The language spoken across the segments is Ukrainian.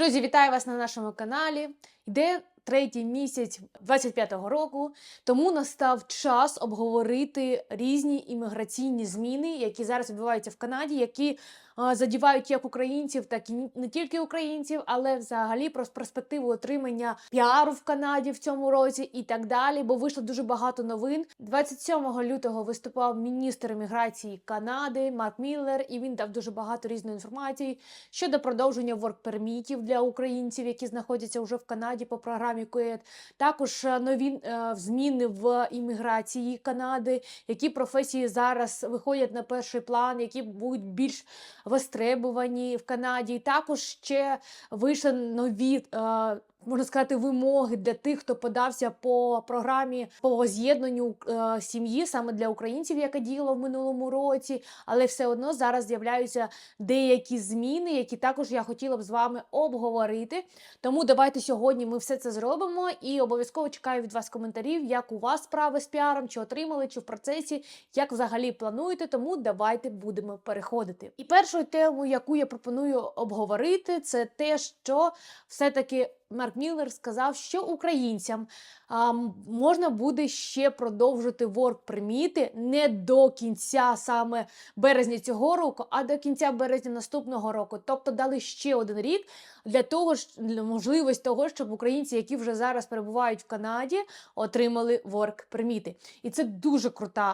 Друзі, вітаю вас на нашому каналі. Йде третій місяць 25-го року, тому настав час обговорити різні імміграційні зміни, які зараз відбуваються в Канаді, які задівають як українців, так і не тільки українців, але взагалі про перспективу отримання піару в Канаді в цьому році і так далі. Бо вийшло дуже багато новин. 27 лютого виступав міністр імміграції Канади Марк Міллер, і він дав дуже багато різної інформації щодо продовження ворк-пермітів для українців, які знаходяться вже в Канаді по програмі КУЕД. Також е, нові е, зміни в імміграції Канади, які професії зараз виходять на перший план, які будуть більш востребувані в Канаді. Також ще вийшли нові. е, Можна сказати, вимоги для тих, хто подався по програмі по воз'єднанню е, сім'ї саме для українців, яка діяла в минулому році, але все одно зараз з'являються деякі зміни, які також я хотіла б з вами обговорити. Тому давайте сьогодні ми все це зробимо і обов'язково чекаю від вас коментарів, як у вас справи з піаром, чи отримали, чи в процесі, як взагалі плануєте. Тому давайте будемо переходити. І першою темою, яку я пропоную обговорити, це те, що все-таки Марк Міллер сказав, що українцям а, можна буде ще продовжити ворк-приміти не до кінця саме березня цього року, а до кінця березня наступного року. Тобто дали ще один рік для того для можливість того, щоб українці, які вже зараз перебувають в Канаді, отримали ворк-приміти. І це дуже крута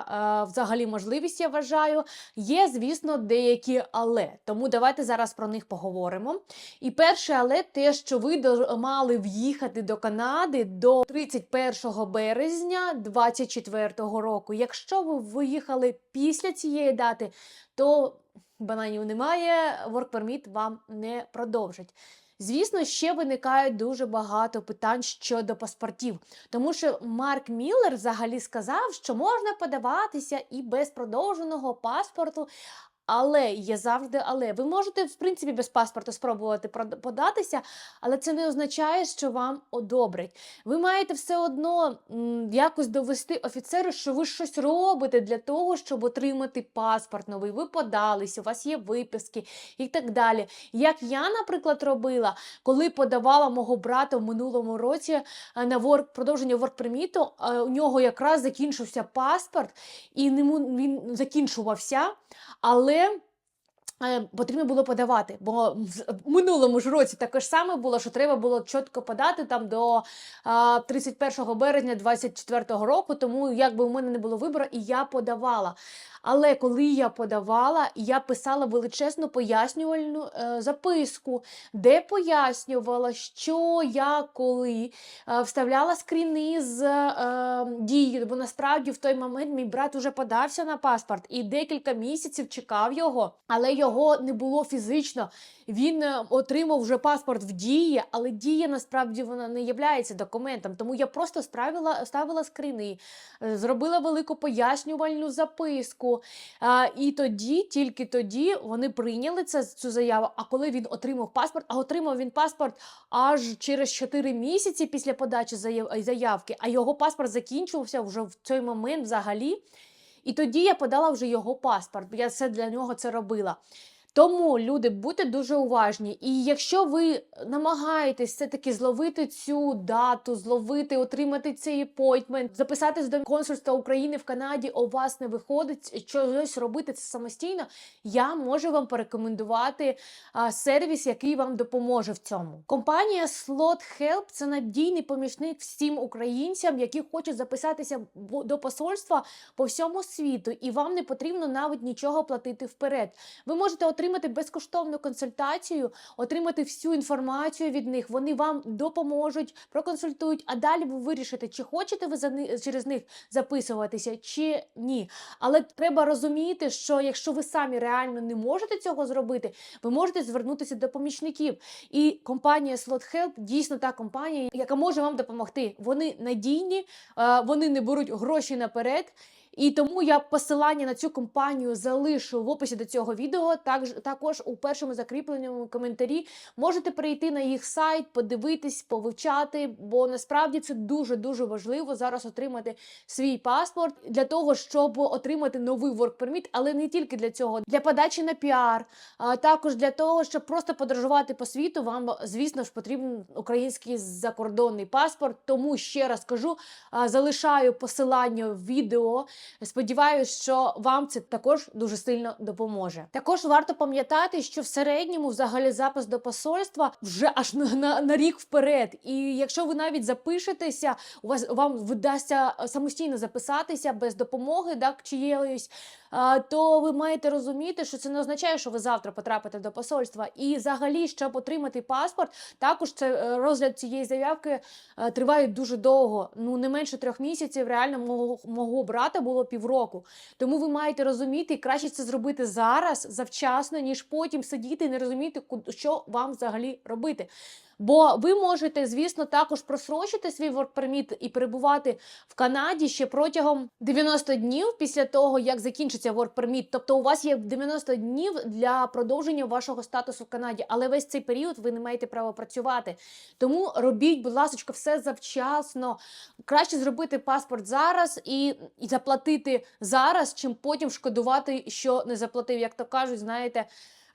е, взагалі можливість, я вважаю. Є, звісно, деякі але. Тому давайте зараз про них поговоримо. І перше, але те, що ви до- мали в'їхати до Канади до 31 березня 2024 року. Якщо ви виїхали після цієї дати, то бананів немає, work permit вам не продовжать. Звісно, ще виникають дуже багато питань щодо паспортів, тому що Марк Міллер взагалі сказав, що можна подаватися і без продовженого паспорту. Але є завжди але. Ви можете, в принципі, без паспорту спробувати податися, але це не означає, що вам одобрять. Ви маєте все одно якось довести офіцеру, що ви щось робите для того, щоб отримати паспорт новий. Ви подалися, у вас є виписки і так далі. Як я, наприклад, робила, коли подавала мого брата в минулому році е, на ворк, продовження ворк-приміту, е, у нього якраз закінчився паспорт, і він закінчувався, але. Е, Потрібно було подавати, бо в в минулому ж році також саме було, що треба було чітко подати там до 31 березня 2024 року. Тому якби у мене не було вибору, і я подавала. Але коли я подавала, я писала величезну пояснювальну е, записку, де пояснювала, що я коли е, вставляла скріни з е, дією, бо насправді в той момент мій брат уже подався на паспорт і декілька місяців чекав його, але його не було фізично. Він е, отримав вже паспорт в дії, але дія насправді вона не є документом. Тому я просто справила, ставила скріни, е, зробила велику пояснювальну записку. А, і тоді, тільки тоді, вони прийняли це, цю заяву. А коли він отримав паспорт, а отримав він паспорт аж через 4 місяці після подачі заявки, а його паспорт закінчувався вже в цей момент взагалі. І тоді я подала вже його паспорт, я все для нього це робила. Тому, люди, будьте дуже уважні. І якщо ви намагаєтесь все-таки зловити цю дату, зловити, отримати цей appointment, записатись до консульства України в Канаді, у вас не виходить щось робити це самостійно, я можу вам порекомендувати а, сервіс, який вам допоможе в цьому. Компанія Slot Help – це надійний помічник всім українцям, які хочуть записатися до посольства по всьому світу, і вам не потрібно навіть нічого платити вперед. Ви можете отримати безкоштовну консультацію, отримати всю інформацію від них. Вони вам допоможуть, проконсультують, а далі ви вирішите, чи хочете ви за через них записуватися, чи ні. Але треба розуміти, що якщо ви самі реально не можете цього зробити, ви можете звернутися до помічників. І компанія Slot Help дійсно та компанія, яка може вам допомогти. Вони надійні, е, вони не беруть гроші наперед. І тому я посилання на цю компанію залишу в описі до цього відео. Також, також у першому закріпленому коментарі можете перейти на їх сайт, подивитись, повивчати, бо насправді це дуже дуже важливо зараз отримати свій паспорт для того, щоб отримати новий work permit, але не тільки для цього, для подачі на піар, а також для того, щоб просто подорожувати по світу. Вам, звісно ж, потрібен український закордонний паспорт. Тому ще раз кажу, залишаю посилання в відео. Сподіваюсь, що вам це також дуже сильно допоможе. Також варто пам'ятати, що в середньому взагалі запис до посольства вже аж на, на, на рік вперед. І якщо ви навіть запишетеся, у вас вам вдасться самостійно записатися без допомоги, так чиєїсь, то ви маєте розуміти, що це не означає, що ви завтра потрапите до посольства. І взагалі, щоб отримати паспорт, також це е, розгляд цієї заявки е, триває дуже довго. Ну не менше трьох місяців. Реально мого, мого брата було півроку. Тому ви маєте розуміти, краще це зробити зараз, завчасно, ніж потім сидіти і не розуміти, що вам взагалі робити. Бо ви можете, звісно, також просрочити свій work permit і перебувати в Канаді ще протягом 90 днів після того, як закінчиться work permit. Тобто у вас є 90 днів для продовження вашого статусу в Канаді, але весь цей період ви не маєте права працювати. Тому робіть, будь ласка, все завчасно. Краще зробити паспорт зараз і, і заплатити зараз, чим потім шкодувати, що не заплатив. Як то кажуть, знаєте.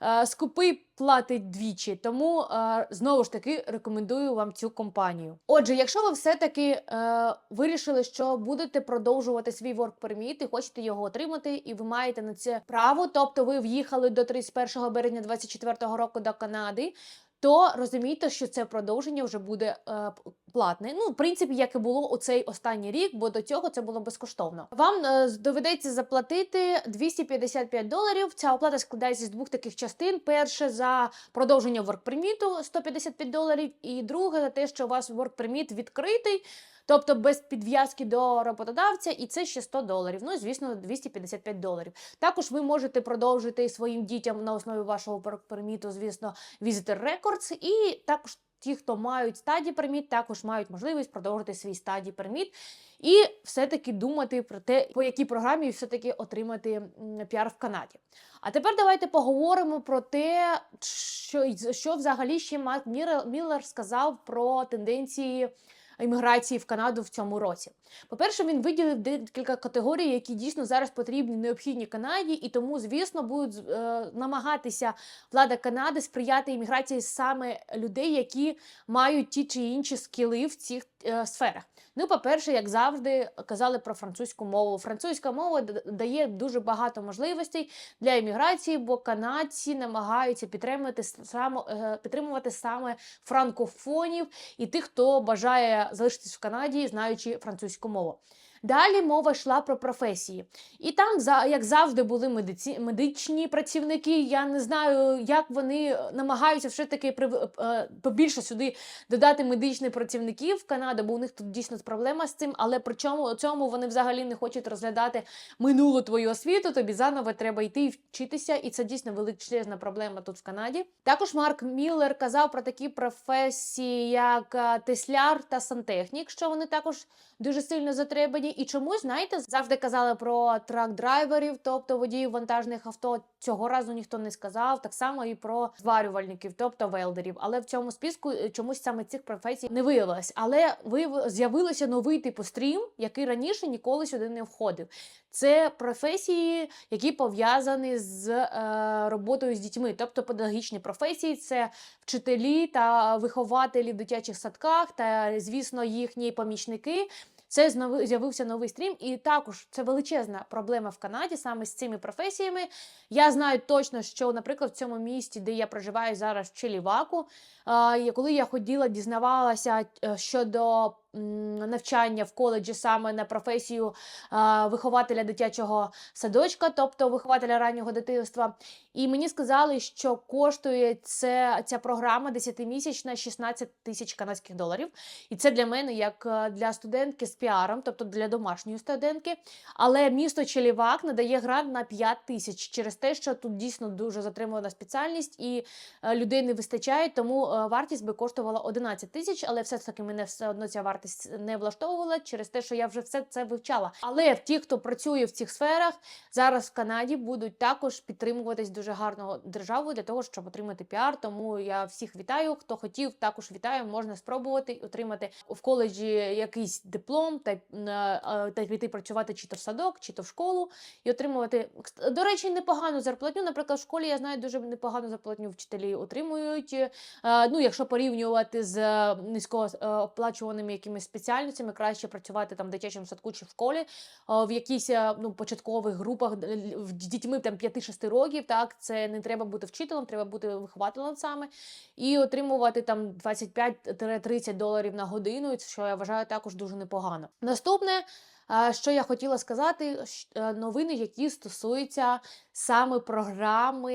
Е, Скупий платить двічі, тому е, знову ж таки рекомендую вам цю компанію. Отже, якщо ви все-таки е, вирішили, що будете продовжувати свій work permit і хочете його отримати, і ви маєте на це право, тобто ви в'їхали до 31 березня 2024 року до Канади. То розумійте, що це продовження вже буде е, п- платне. Ну, в принципі, як і було у цей останній рік, бо до цього це було безкоштовно. Вам е, доведеться заплатити 255 доларів. Ця оплата складається з двох таких частин: перше за продовження permit 155 доларів, і друге за те, що у вас permit відкритий. Тобто без підв'язки до роботодавця, і це ще 100 доларів. Ну, звісно, 255 доларів. Також ви можете продовжити своїм дітям на основі вашого permit, звісно, Visitor Records, і також ті, хто мають стадії перміт, також мають можливість продовжити свій стадій перміт і все-таки думати про те, по якій програмі все-таки отримати піар в Канаді. А тепер давайте поговоримо про те, що, що взагалі ще Марк Міллер сказав про тенденції імміграції в Канаду в цьому році. По-перше, він виділив декілька категорій, які дійсно зараз потрібні, необхідні Канаді, і тому, звісно, будуть е, намагатися влада Канади сприяти імміграції саме людей, які мають ті чи інші скіли в цих е, сферах. Ну, по-перше, як завжди, казали про французьку мову. Французька мова дає дуже багато можливостей для імміграції, бо канадці намагаються підтримувати саме підтримувати саме франкофонів і тих, хто бажає залишитись в Канаді, знаючи французьку мову. Далі мова йшла про професії, і там, як завжди, були медиці... медичні працівники. Я не знаю, як вони намагаються все таки прив- е, побільше сюди додати медичних працівників в Канаду, бо у них тут дійсно проблема з цим. Але при чому цьому вони взагалі не хочуть розглядати минулу твою освіту. Тобі заново треба йти і вчитися, і це дійсно величезна проблема тут в Канаді. Також Марк Міллер казав про такі професії, як е, тесляр та сантехнік, що вони також дуже сильно затребані. І чомусь, знаєте, завжди казали про трак-драйверів, тобто водіїв вантажних авто. Цього разу ніхто не сказав. Так само і про зварювальників, тобто велдерів. Але в цьому списку е, чомусь саме цих професій не виявилось. Але з'явилося новий типу стрім, який раніше ніколи сюди не входив. Це професії, які пов'язані з е, роботою з дітьми, тобто педагогічні професії, це вчителі та вихователі в дитячих садках, та звісно, їхні помічники. Це з'явився новий стрім, і також це величезна проблема в Канаді саме з цими професіями. Я знаю точно, що, наприклад, в цьому місті, де я проживаю зараз, в Челіваку, коли я ходіла, дізнавалася е, щодо навчання в коледжі саме на професію вихователя дитячого садочка, тобто вихователя раннього дитинства. І мені сказали, що коштує це, ця програма 10-місячна 16 тисяч канадських доларів. І це для мене як е, для студентки з піаром, тобто для домашньої студентки. Але місто Челівак надає грант на 5 тисяч через те, що тут дійсно дуже затримувана спеціальність і е, людей не вистачає, тому е, вартість би коштувала 11 тисяч, але все ж таки мене все одно ця вартість якась не влаштовувала через те, що я вже все це вивчала. Але ті, хто працює в цих сферах, зараз в Канаді будуть також підтримуватись дуже гарно державою для того, щоб отримати піар. Тому я всіх вітаю. Хто хотів, також вітаю. Можна спробувати отримати в коледжі якийсь диплом та, е, е, та піти працювати чи то в садок, чи то в школу і отримувати до речі, непогану зарплатню. Наприклад, в школі я знаю дуже непогану зарплатню вчителі отримують. Е, Ну, якщо порівнювати з е, низько е, оплачуваними якимись спеціальностями, краще працювати там в дитячому садку чи в школі, е, в якихось е, ну, початкових групах з дітьми там 5-6 років. Так, це не треба бути вчителем, треба бути вихователем саме і отримувати там 25-30 доларів на годину, що я вважаю також дуже непогано. Наступне. Що я хотіла сказати, е, новини, які стосуються саме програми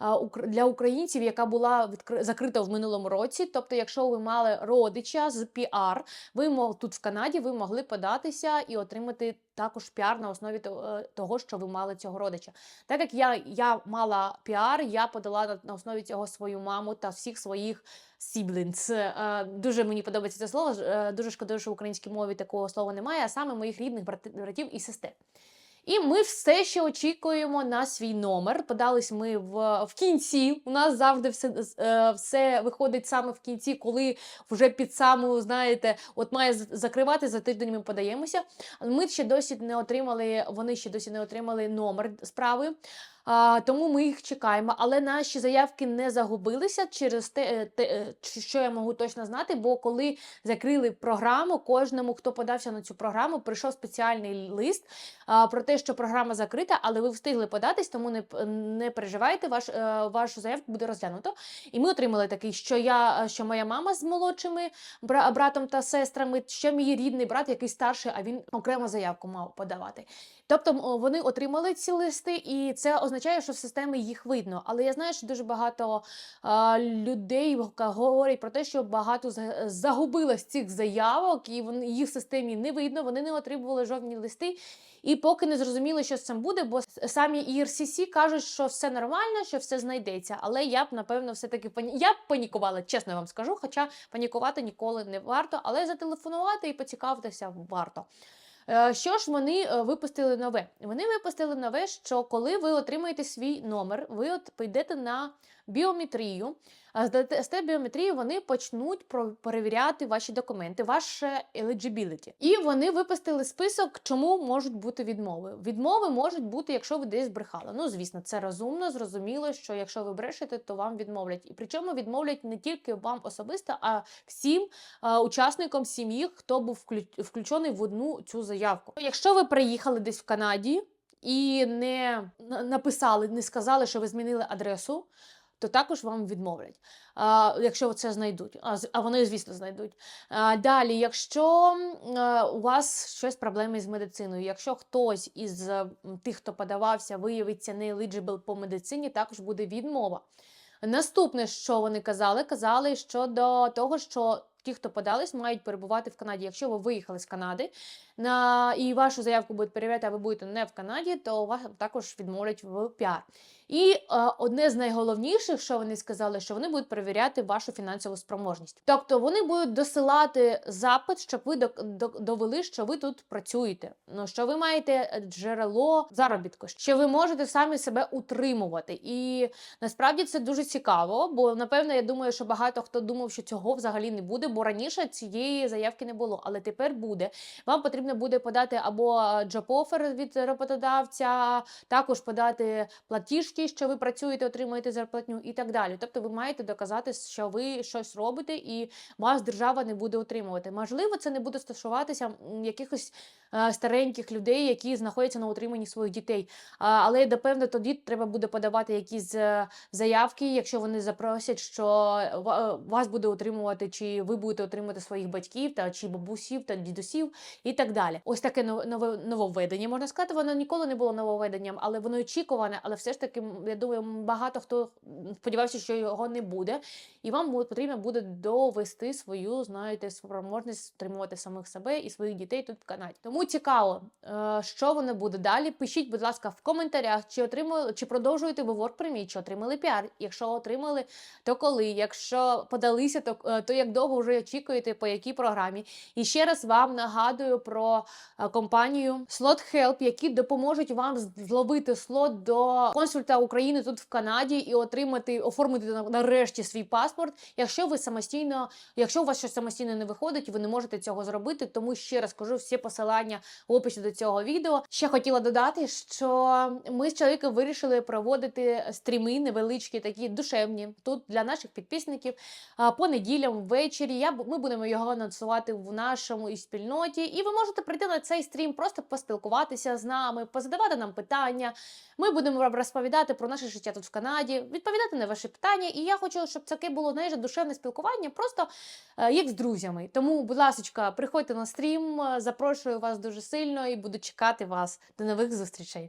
укр- для українців, яка була закрита в минулому році. Тобто, якщо ви мали родича з піар, ви тут в Канаді ви могли податися і отримати також піар на основі е, того, що ви мали цього родича. Так як я, я мала піар, я подала на, основі цього свою маму та всіх своїх siblings. Е, Дуже мені подобається це слово. е, Дуже шкодую, що в українській мові такого слова немає, а саме моїх рідних брати- братів і сестер. І ми все ще очікуємо на свій номер. Подались ми в, в кінці. У нас завжди все, е, все виходить саме в кінці, коли вже під саму, знаєте, от має закривати за тиждень. Ми подаємося. Ми ще досі не отримали, вони ще досі не отримали номер справи. А, тому ми їх чекаємо, але наші заявки не загубилися через те, е, те, е, що я можу точно знати. Бо коли закрили програму, кожному, хто подався на цю програму, прийшов спеціальний лист а, про те, що програма закрита, але ви встигли податись, тому не, не переживайте, ваш, е, вашу заявку буде розглянуто. І ми отримали такий, що я, що моя мама з молодшими братом та сестрами, ще мій рідний брат, який старший, а він окремо заявку мав подавати. Тобто вони отримали ці листи, і це означає, що в системі їх видно. Але я знаю, що дуже багато а, людей говорять про те, що багато за- загубилось цих заявок, і вони їх в системі не видно. Вони не отримували жодні листи. І поки не зрозуміли, що з цим буде, бо самі ERCC кажуть, що все нормально, що все знайдеться. Але я б напевно все-таки пані... я б панікувала, чесно вам скажу. Хоча панікувати ніколи не варто, але зателефонувати і поцікавитися варто. Е, Що ж вони е, випустили нове? Вони випустили нове, що коли ви отримаєте свій номер, ви от прийдете на біометрію. А здате- З біометрії вони почнуть перевіряти ваші документи, ваше eligibility. І вони випустили список, чому можуть бути відмови. Відмови можуть бути, якщо ви десь брехали. Ну, звісно, це розумно, зрозуміло, що якщо ви брешете, то вам відмовлять. І причому відмовлять не тільки вам особисто, а всім е, учасникам сім'ї, хто був включений в одну цю заявку. Якщо ви приїхали десь в Канаді і не написали, не сказали, що ви змінили адресу. То також вам відмовлять, якщо це знайдуть. А, вони, звісно, знайдуть. Далі, якщо е, у вас щось проблеми з медициною, якщо хтось із тих, хто подавався, виявиться не eligible по медицині, також буде відмова. Наступне, що вони казали, казали щодо того, що ті, хто подались, мають перебувати в Канаді. Якщо ви виїхали з Канади на, і вашу заявку будуть перевіряти, а ви будете не в Канаді, то вас також відмовлять в піар. І е, одне з найголовніших, що вони сказали, що вони будуть перевіряти вашу фінансову спроможність. Тобто вони будуть досилати запит, щоб ви довели, що ви тут працюєте, ну що ви маєте е, джерело заробітку, що ви можете самі себе утримувати. І насправді це дуже цікаво, бо напевно я думаю, що багато хто думав, що цього взагалі не буде, бо раніше цієї заявки не було, але тепер буде. Вам потрібно буде подати або job offer від роботодавця, також подати платіжки, що ви працюєте, отримуєте зарплатню і так далі. Тобто ви маєте доказати, що ви щось робите, і вас держава не буде утримувати. Можливо, це не буде стосуватися якихось е, стареньких людей, які знаходяться на утриманні своїх дітей. Але напевно тоді треба буде подавати якісь е, заявки, якщо вони запросять, що е, вас буде утримувати, чи ви будете отримувати своїх батьків, та чи бабусів та дідусів, і так далі. Ось таке нове нововведення. Можна сказати, воно ніколи не було нововведенням, але воно очікуване, але все ж таки я думаю, багато хто сподівався, що його не буде. І вам потрібно буде довести свою, знаєте, спроможність стримувати самих себе і своїх дітей тут в Канаді. Тому цікаво, е, що воно буде далі. Пишіть, будь ласка, в коментарях, чи отримали, чи продовжуєте ви Work чи отримали піар. Якщо отримали, то коли? Якщо подалися, то, е, то як довго вже очікуєте, по якій програмі? І ще раз вам нагадую про е, компанію Slot Help, які допоможуть вам зловити слот до консульта України тут в Канаді і отримати, оформити нарешті свій паспорт. Якщо ви самостійно, якщо у вас щось самостійно не виходить, ви не можете цього зробити. Тому ще раз кажу всі посилання в описі до цього відео. Ще хотіла додати, що ми з чоловіком вирішили проводити стріми невеличкі, такі душевні тут для наших підписників. По неділям ввечері я ми будемо його анонсувати в нашому і спільноті. І ви можете прийти на цей стрім, просто поспілкуватися з нами, позадавати нам питання. Ми будемо вам розповідати про наше життя тут в Канаді, відповідати на ваші питання. І я хочу, щоб таке було знаєш, душевне спілкування, просто е, як з друзями. Тому, будь ласка, приходьте на стрім, е, запрошую вас дуже сильно і буду чекати вас. До нових зустрічей.